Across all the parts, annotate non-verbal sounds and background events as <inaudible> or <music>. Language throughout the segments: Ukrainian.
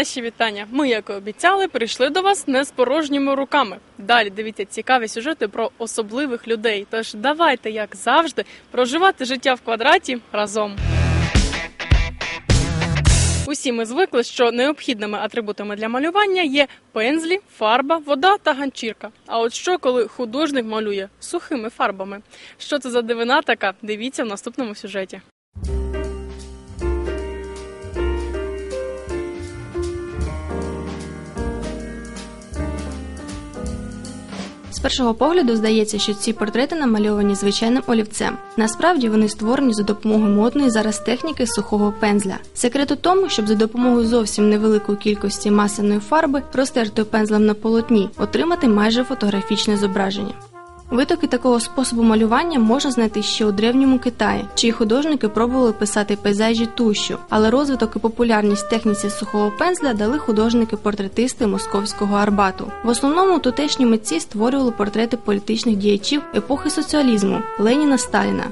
наші вітання. Ми, як і обіцяли, прийшли до вас не з порожніми руками. Далі дивіться цікаві сюжети про особливих людей. Тож давайте, як завжди, проживати життя в квадраті разом. Усі ми звикли, що необхідними атрибутами для малювання є пензлі, фарба, вода та ганчірка. А от що, коли художник малює сухими фарбами? Що це за дивина така? Дивіться в наступному сюжеті. З першого погляду здається, що ці портрети намальовані звичайним олівцем. Насправді вони створені за допомогою модної зараз техніки сухого пензля. Секрет у тому, щоб за допомогою зовсім невеликої кількості масляної фарби, розтертою пензлем на полотні, отримати майже фотографічне зображення. Витоки такого способу малювання можна знайти ще у древньому Китаї, чиї художники пробували писати пейзажі тущу, але розвиток і популярність техніці сухого пензля дали художники-портретисти московського Арбату. В основному тутешні митці створювали портрети політичних діячів епохи соціалізму Леніна Сталіна.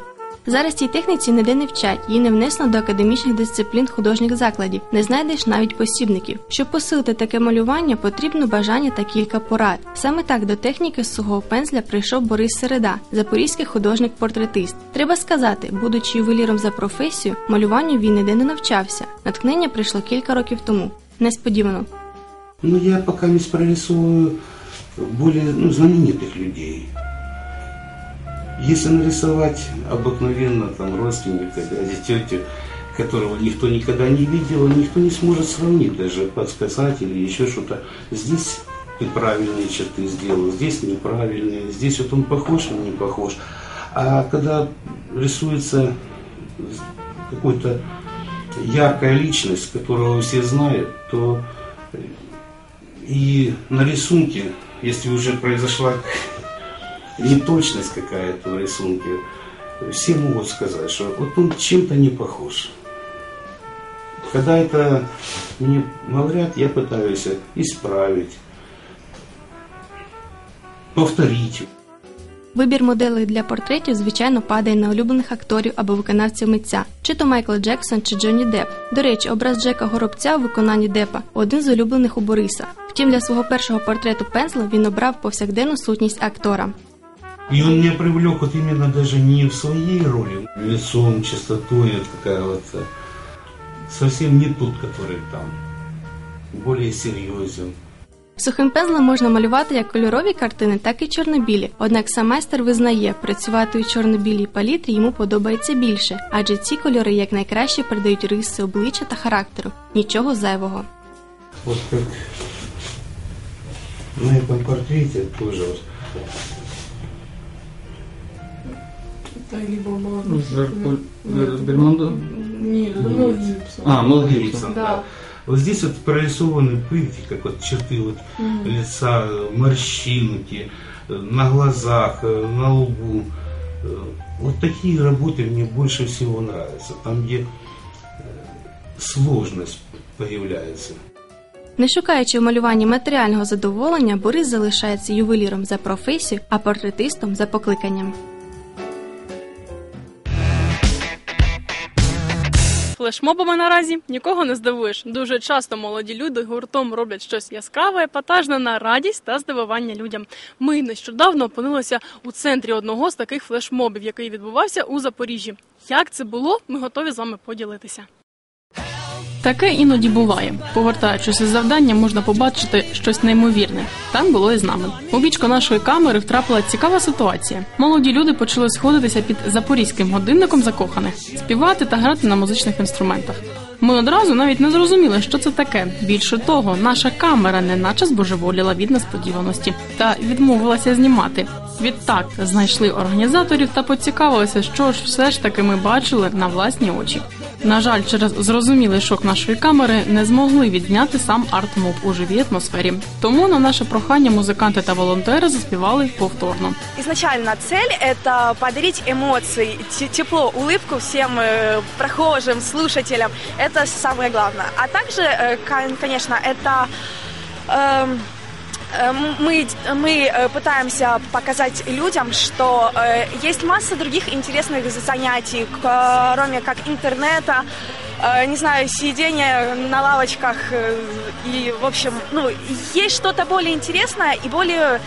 Зараз цій техніці ніде не вчать, її не внесено до академічних дисциплін художніх закладів, не знайдеш навіть посібників. Щоб посилити таке малювання, потрібно бажання та кілька порад. Саме так до техніки з сухого пензля прийшов Борис Середа, запорізький художник-портретист. Треба сказати, будучи ювеліром за професію, малюванню він ніде не навчався. Натхнення прийшло кілька років тому. Несподівано. Ну, я пока не прорисовываю более ну, знаменитых людей. Если нарисовать обыкновенно там родственника, дядю, тетю, которого никто никогда не видел, никто не сможет сравнить, даже подсказать или еще что-то. Здесь ты правильные черты сделал, здесь неправильные, здесь вот он похож или не похож. А когда рисуется какой-то яркая личность, которую все знают, то и на рисунке, если уже произошла неточность какая-то в рисунке, все могут сказать, что вот он чем-то не похож. Когда это мне говорят, я пытаюсь исправить, повторить. Вибір моделей для портретів, звичайно, падає на улюблених акторів або виконавців митця, чи то Майкл Джексон, чи Джонні Депп. До речі, образ Джека Горобця у виконанні Деппа один з улюблених у Бориса. Втім, для свого першого портрету пензла він обрав повсякденну сутність актора. И он меня привлек вот именно даже не в своей роли, лицом, чистотой, вот такая вот, э, совсем не тот, который там, более серьезен. Сухим пензлем можна малювати як кольорові картини, так і чорнобілі. Однак сам майстер визнає, працювати у чорно-білій палітрі йому подобається більше, адже ці кольори якнайкраще передають риси обличчя та характеру. Нічого зайвого. Вот как на этом портрете тоже вот Бельмондо? Ні, ну, А, Мел Гибсон, Да. да. Вот здесь вот прорисованы, видите, как вот черты вот лица, морщинки э, на глазах, э, на лбу. Э, Вот такие работы мне больше всего нравятся. Там, где э, сложность появляется. Не шукаючи в малюванні матеріального задоволення, Борис залишається ювеліром за професією, а портретистом за покликанням. Флешмобами наразі нікого не здивуєш. Дуже часто молоді люди гуртом роблять щось яскраве, епатажне на радість та здивування людям. Ми нещодавно опинилися у центрі одного з таких флешмобів, який відбувався у Запоріжжі. Як це було, ми готові з вами поділитися. Таке іноді буває. Повертаючись із завдання, можна побачити щось неймовірне. Так було і з нами. У вічко нашої камери втрапила цікава ситуація. Молоді люди почали сходитися під запорізьким годинником закоханих, співати та грати на музичних інструментах. Ми одразу навіть не зрозуміли, що це таке. Більше того, наша камера неначе збожеволіла від несподіваності та відмовилася знімати. Відтак знайшли організаторів та поцікавилися, що ж все ж таки ми бачили на власні очі. На жаль, через зрозумілий шок нашої камери не змогли відзняти сам арт-мув у живій атмосфері. Тому на наше прохання музиканти та волонтери заспівали повторно. Изначально цель – это подарить эмоции, те- тепло, улыбку всем э, прохожим, слушателям. Это самое главное. А также, э, кон- мы, мы э, пытаемся показать людям, что э, есть масса других интересных занятий, кроме как интернета, э, не знаю, сидение на лавочках э, и, в общем, ну, есть что-то более интересное и более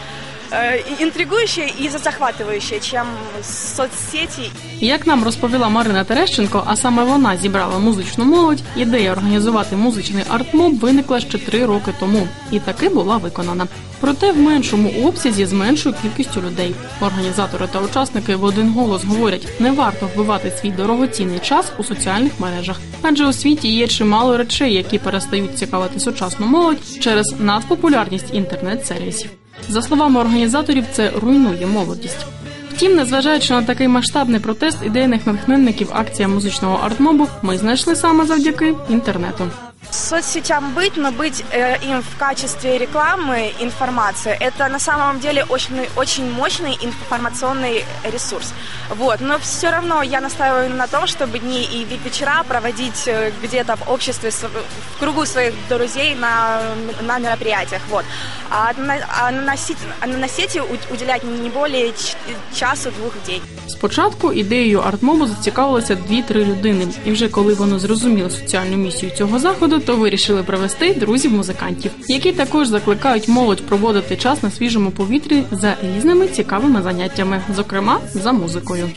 э, интригующее и захватывающее, чем соцсети Як нам розповіла Марина Терещенко, а саме вона зібрала музичну молодь, ідея організувати музичний артмоб виникла ще три роки тому, і таки була виконана. Проте в меншому обсязі з меншою кількістю людей. Організатори та учасники в один голос говорять, не варто вбивати свій дорогоцінний час у соціальних мережах, адже у світі є чимало речей, які перестають цікавити сучасну молодь через надпопулярність інтернет-сервісів. За словами організаторів, це руйнує молодість. Втім, незважаючи на такий масштабний протест ідейних натхненників акція музичного артмобу, ми знайшли саме завдяки інтернету. соцсетям быть, но быть э, им в качестве рекламы, информации, это на самом деле очень, очень мощный информационный ресурс. Вот. Но все равно я настаиваю на том, чтобы дни и вечера проводить э, где-то в обществе, св- в кругу своих друзей на, на мероприятиях. Вот. А на, а на, сети, а на сети у- уделять не более ч- часу-двух в день. Спочатку ідеєю артмобу зацікавилися дві-три людини, і вже коли вони зрозуміли соціальну місію цього заходу, то вирішили привести друзів музикантів, які також закликають молодь проводити час на свіжому повітрі за різними цікавими заняттями, зокрема за музикою.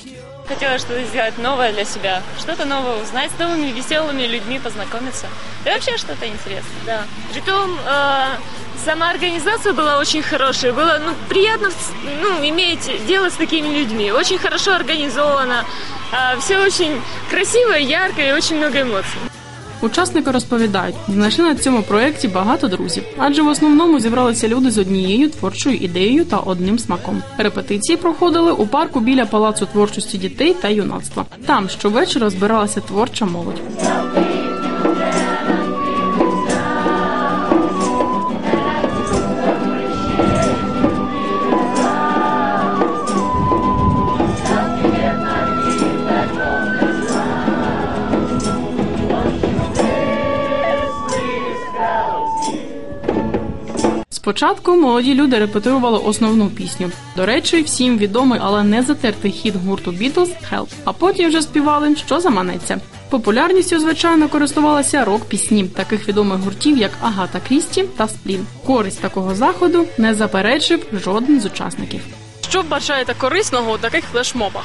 Хотела что-то сделать новое для себя, что-то новое узнать, с новыми веселыми людьми познакомиться. И вообще что-то интересное, да. Притом э, сама организация была очень хорошая, было ну, приятно ну, иметь дело с такими людьми. Очень хорошо организовано, э, все очень красиво, ярко и очень много эмоций. Учасники розповідають, знайшли на цьому проєкті багато друзів, адже в основному зібралися люди з однією творчою ідеєю та одним смаком. Репетиції проходили у парку біля палацу творчості дітей та юнацтва. Там щовечора збиралася творча молодь. Спочатку молоді люди репетирували основну пісню. До речі, всім відомий, але не затертий хіт гурту Beatles «Help». А потім вже співали, що заманеться. Популярністю, звичайно, користувалися рок-пісні таких відомих гуртів, як Агата Крісті та Сплін. Користь такого заходу не заперечив жоден з учасників. Що вбачаєте корисного у таких флешмобах?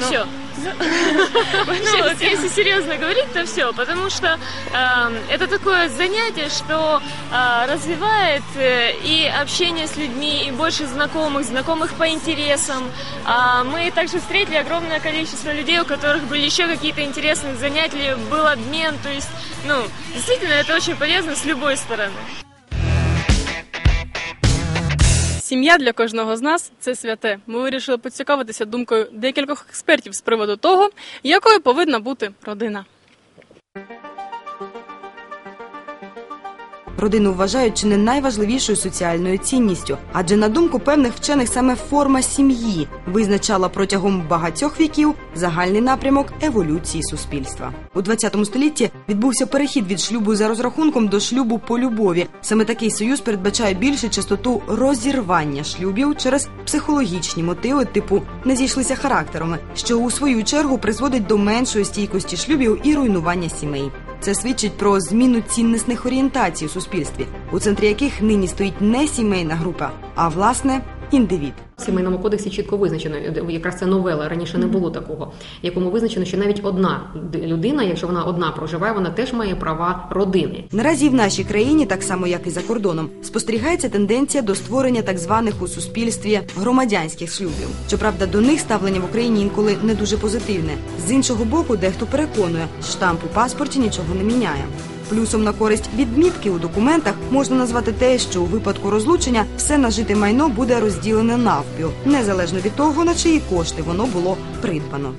Все. <laughs> Ну, вот если серьезно говорить, то все, потому что э, это такое занятие, что э, развивает э, и общение с людьми, и больше знакомых, знакомых по интересам. А мы также встретили огромное количество людей, у которых были еще какие-то интересные занятия, был обмен, то есть, ну, действительно, это очень полезно с любой стороны. Сім'я для кожного з нас це святе. Ми вирішили поцікавитися думкою декількох експертів з приводу того, якою повинна бути родина. Родину вважають чи не найважливішою соціальною цінністю, адже на думку певних вчених саме форма сім'ї визначала протягом багатьох віків загальний напрямок еволюції суспільства. У 20 столітті відбувся перехід від шлюбу за розрахунком до шлюбу по любові. Саме такий союз передбачає більшу частоту розірвання шлюбів через психологічні мотиви, типу не зійшлися характерами, що у свою чергу призводить до меншої стійкості шлюбів і руйнування сімей. Це свідчить про зміну ціннісних орієнтацій у суспільстві, у центрі яких нині стоїть не сімейна група, а власне індивід. В сімейному кодексі чітко визначено, якраз це новела, раніше не було такого, якому визначено, що навіть одна людина, якщо вона одна проживає, вона теж має права родини. Наразі в нашій країні, так само як і за кордоном, спостерігається тенденція до створення так званих у суспільстві громадянських шлюбів. Щоправда, до них ставлення в Україні інколи не дуже позитивне. З іншого боку, дехто переконує, що штамп у паспорті нічого не міняє. Плюсом на користь відмітки у документах можна назвати те, що у випадку розлучення все нажите майно буде розділене навпіл, незалежно від того, на чиї кошти воно було придбано.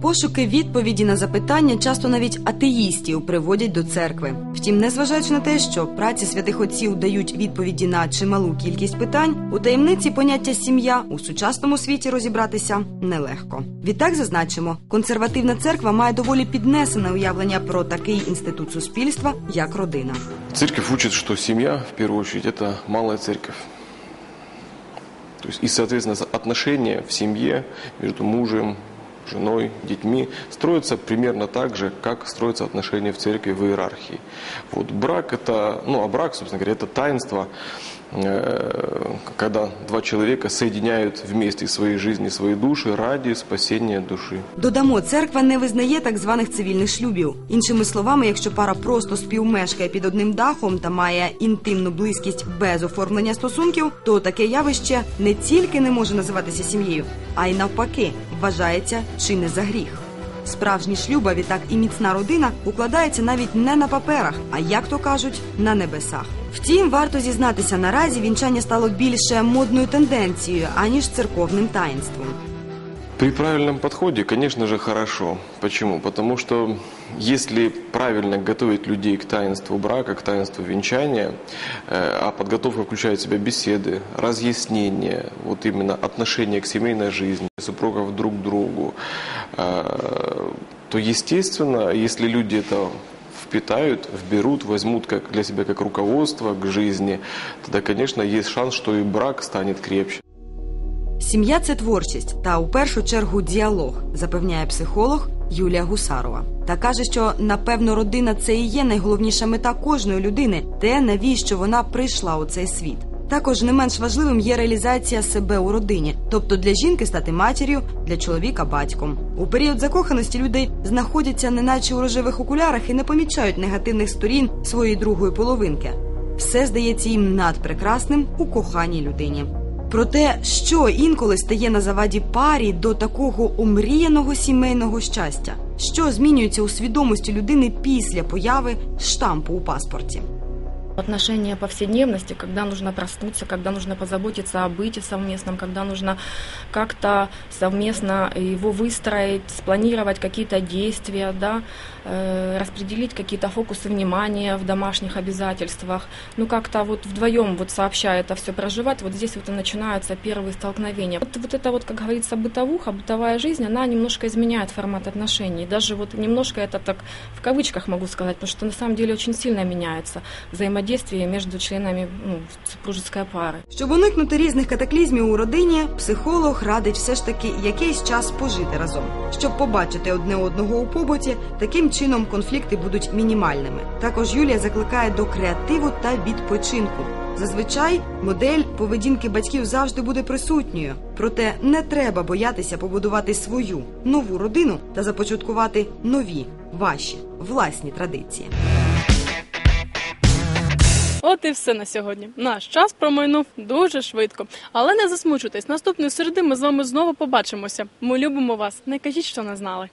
Пошуки відповіді на запитання часто навіть атеїстів приводять до церкви. Втім, незважаючи на те, що праці святих отців дають відповіді на чималу кількість питань, у таємниці поняття сім'я у сучасному світі розібратися нелегко. Відтак зазначимо, консервативна церква має доволі піднесене уявлення про такий інститут суспільства, як родина. Церковь учит, что семья, в первую очередь, это малая церковь. То есть, и, соответственно, в семье между мужем, женой, детьми строится примерно так же, как строятся отношения в церкви в иерархии. Вот брак это, ну а брак, собственно говоря, это таинство, э, когда два человека соединяют вместе свои жизни, свои души ради спасения души. Додамо, церква не визнає так званих цивільних шлюбів. Іншими словами, якщо пара просто співмешкає під одним дахом та має інтимну близькість без оформлення стосунків, то таке явище не тільки не може називатися сім'єю, а й навпаки вважається чи не за гріх. Справжні шлюби, а відтак і міцна родина укладається навіть не на паперах, а як то кажуть, на небесах. Втім, варто зізнатися, наразі вінчання стало більше модною тенденцією аніж церковним таїнством. При правильном подходе, конечно же, хорошо. Почему? Потому что если правильно готовить людей к таинству брака, к таинству венчания, э, а подготовка включает в себя беседы, разъяснения, вот именно отношения к семейной жизни, супругов друг к другу, э, то, естественно, если люди это впитают, вберут, возьмут как для себя как руководство к жизни, тогда, конечно, есть шанс, что и брак станет крепче. Сім'я це творчість та у першу чергу діалог, запевняє психолог Юлія Гусарова. Та каже, що напевно родина це і є найголовніша мета кожної людини, те навіщо вона прийшла у цей світ. Також не менш важливим є реалізація себе у родині, тобто для жінки стати матір'ю, для чоловіка батьком. У період закоханості люди знаходяться неначе у рожевих окулярах і не помічають негативних сторін своєї другої половинки. Все здається їм надпрекрасним у коханій людині. Про те, що інколи стає на заваді парі до такого омріяного сімейного щастя, що змінюється у свідомості людини після появи штампу у паспорті. Отношения повседневности, когда нужно проснуться, когда нужно позаботиться о быте совместном, когда нужно как-то совместно его выстроить, спланировать какие-то действия, да, э, распределить какие-то фокусы внимания в домашних обязательствах. Ну, как-то вот вдвоем вот сообща это все проживать, вот здесь вот и начинаются первые столкновения. Вот, вот это вот, как говорится, бытовуха, бытовая жизнь, она немножко изменяет формат отношений. Даже вот немножко это так в кавычках могу сказать, потому что на самом деле очень сильно меняется взаимодействие между членами ну, пары. Щоб уникнути різних катаклізмів у родині, психолог радить все ж таки якийсь час пожити разом. Щоб побачити одне одного у побуті, таким чином конфлікти будуть мінімальними. Також Юлія закликає до креативу та відпочинку. Зазвичай модель поведінки батьків завжди буде присутньою, проте не треба боятися побудувати свою нову родину та започаткувати нові ваші власні традиції. От і все на сьогодні. Наш час промайнув дуже швидко. Але не засмучуйтесь. Наступної середи ми з вами знову побачимося. Ми любимо вас. Не кажіть, що не знали.